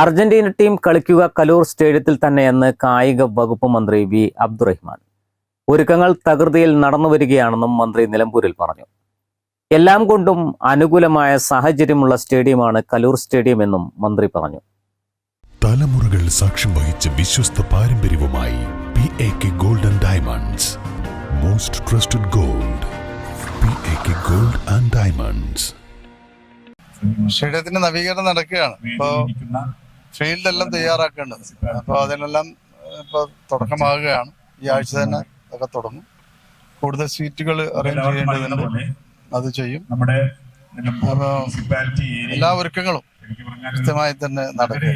Argentina team കളിക്കുക കലൂർ സ്റ്റേഡിയത്തിൽ തന്നെയെന്ന് കായിക വകുപ്പ് മന്ത്രി വി അബ്ദുറഹ്മാൻ. ഒരുക്കങ്ങൾ തകൃതിയിൽ നടന്നു വരികയാണെന്നും മന്ത്രി നിലമ്പൂരിൽ പറഞ്ഞു. എല്ലാം കൊണ്ടും അനുകൂലമായ സാഹചര്യമുള്ള സ്റ്റേഡിയമാണ് കലൂർ സ്റ്റേഡിയം എന്നും മന്ത്രി പറഞ്ഞു. തലമുറകൾ സാക്ഷ്യം വഹിച്ച വിശ്വസ്ത പാരമ്പര്യവുമായി P A K golden diamonds most trusted gold P A K gold and diamonds സ്റ്റേഡിയത്തിന്റെ നവീകരണം നടക്കുകയാണ്. ഇപ്പോ ഫീൽഡ് എല്ലാം തയ്യാറാക്കേണ്ടത്. അപ്പോൾ അതിനെല്ലാം ഇപ്പൊ തുടക്കമാകുകയാണ്. ഈ ആഴ്ച തന്നെ അതൊക്കെ തുടങ്ങും. കൂടുതൽ സീറ്റുകൾ അറേഞ്ച് ചെയ്യേണ്ടതുണ്ട് അത് ചെയ്യും. നമ്മുടെ എല്ലാ ഒരുക്കങ്ങളും കൃത്യമായി തന്നെ നടക്കും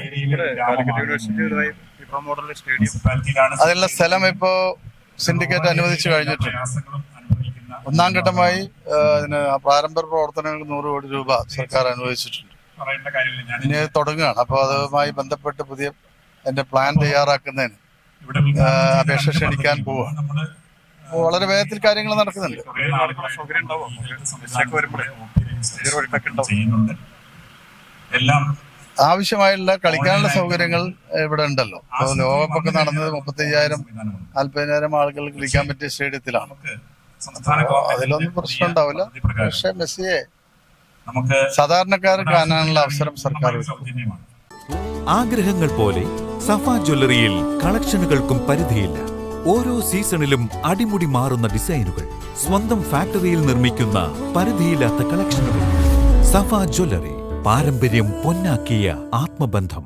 അതിനുള്ള സ്ഥലം ഇപ്പോ സിൻഡിക്കേറ്റ് അനുവദിച്ചു കഴിഞ്ഞിട്ടുണ്ട്. ഒന്നാം ഘട്ടമായി അതിന് പ്രാരംഭ പ്രവർത്തനങ്ങൾക്ക് നൂറ് കോടി രൂപ സർക്കാർ അനുവദിച്ചിട്ടുണ്ട്. പറയേണ്ട കാര്യമില്ല. ഞാൻ ഇനി തുടങ്ങുകയാണ്. അപ്പോൾ അതുമായി ബന്ധപ്പെട്ട് പുതിയ എന്റെ പ്ലാൻ തയ്യാറാക്കുന്നതിന് ഇവിടെ അപേക്ഷ ക്ഷണിക്കാൻ പോവുകയാണ് നമ്മൾ വളരെ വേഗത്തിൽ കാര്യങ്ങൾ നടക്കുന്നുണ്ട്. എല്ലാം ആവശ്യമായുള്ള കളിക്കാനുള്ള സൗകര്യങ്ങൾ ഇവിടെ ഉണ്ടല്ലോ. അപ്പോൾ ലോകകപ്പൊക്കെ നടന്നത് മുപ്പത്തി അയ്യായിരം നാല്പതിനായിരം ആളുകൾ കളിക്കാൻ പറ്റിയ സ്റ്റേഡിയത്തിലാണ്. അതിലൊന്നും പ്രശ്നം ഉണ്ടാവില്ല. പക്ഷെ മെസ്സിയെ നമുക്ക് സാധാരണക്കാർ കാണാനുള്ള അവസരം സർക്കാർ. സൗജന്യമാണ്. ആഗ്രഹങ്ങൾ പോലെ സഫ ജ്വല്ലറിയിൽ കളക്ഷനുകൾക്കും പരിധിയില്ല. ഓരോ സീസണിലും അടിമുടി മാറുന്ന ഡിസൈനുകൾ സ്വന്തം ഫാക്ടറിയിൽ നിർമ്മിക്കുന്ന പരിധിയില്ലാത്ത കളക്ഷനുകൾ. സഫ ജ്വല്ലറി പാരമ്പര്യം പൊന്നാക്കിയ ആത്മബന്ധം.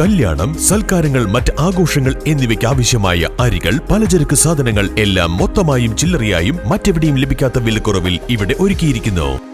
കല്യാണം സൽക്കാരങ്ങൾ മറ്റ് ആഘോഷങ്ങൾ എന്നിവയ്ക്ക് ആവശ്യമായ അരികൾ പലചരക്ക് സാധനങ്ങൾ എല്ലാം മൊത്തമായും ചില്ലറയായും മറ്റെവിടെയും ലഭിക്കാത്ത വിലക്കുറവിൽ ഇവിടെ ഒരുക്കിയിരിക്കുന്നു.